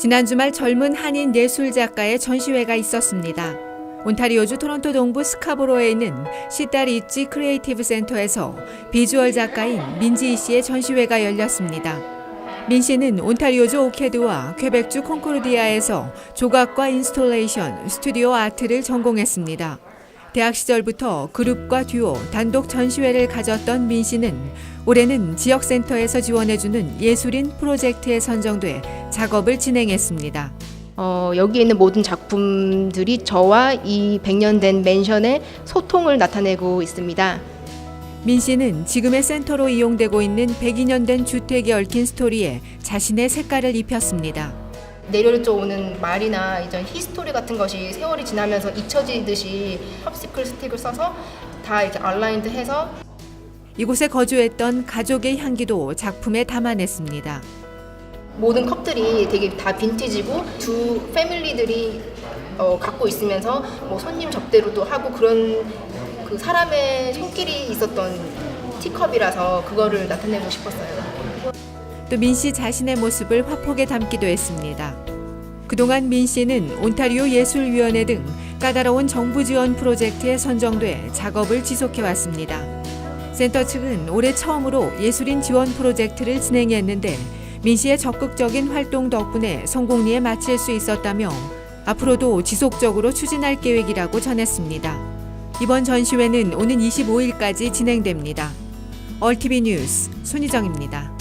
지난 주말 젊은 한인 예술 작가의 전시회가 있었습니다. 온타리오주 토론토 동부 스카보로에 있는 시다리치 크리에이티브 센터에서 비주얼 작가인 민지희 씨의 전시회가 열렸습니다. 민 씨는 온타리오주 오케드와 퀘벡주 콩코르디아에서 조각과 인스톨레이션, 스튜디오 아트를 전공했습니다. 대학 시절부터 그룹과 듀오, 단독 전시회를 가졌던 민 씨는 올해는 지역센터에서 지원해주는 예술인 프로젝트에 선정돼 작업을 진행했습니다. 어, 여기 있는 모든 작품들이 저와 이 100년 된 맨션의 소통을 나타내고 있습니다. 민 씨는 지금의 센터로 이용되고 있는 102년 된 주택에 얽힌 스토리에 자신의 색깔을 입혔습니다. 내려져 오는 말이나 이전 히스토리 같은 것이 세월이 지나면서 잊혀지듯이 팝시클 스틱을 써서 다 이렇게 알라인드 해서 이곳에 거주했던 가족의 향기도 작품에 담아냈습니다. 모든 컵들이 되게 다 빈티지고 두 패밀리들이 어, 갖고 있으면서 뭐 손님 접대로도 하고 그런 그 사람의 손길이 있었던 티컵이라서 그거를 나타내고 싶었어요. 또 민 씨 자신의 모습을 화폭에 담기도 했습니다. 그동안 민 씨는 온타리오 예술위원회 등 까다로운 정부 지원 프로젝트에 선정돼 작업을 지속해 왔습니다. 센터 측은 올해 처음으로 예술인 지원 프로젝트를 진행했는데 민 씨의 적극적인 활동 덕분에 성공리에 마칠 수 있었다며 앞으로도 지속적으로 추진할 계획이라고 전했습니다. 이번 전시회는 오는 25일까지 진행됩니다. 얼티비 뉴스 손희정입니다.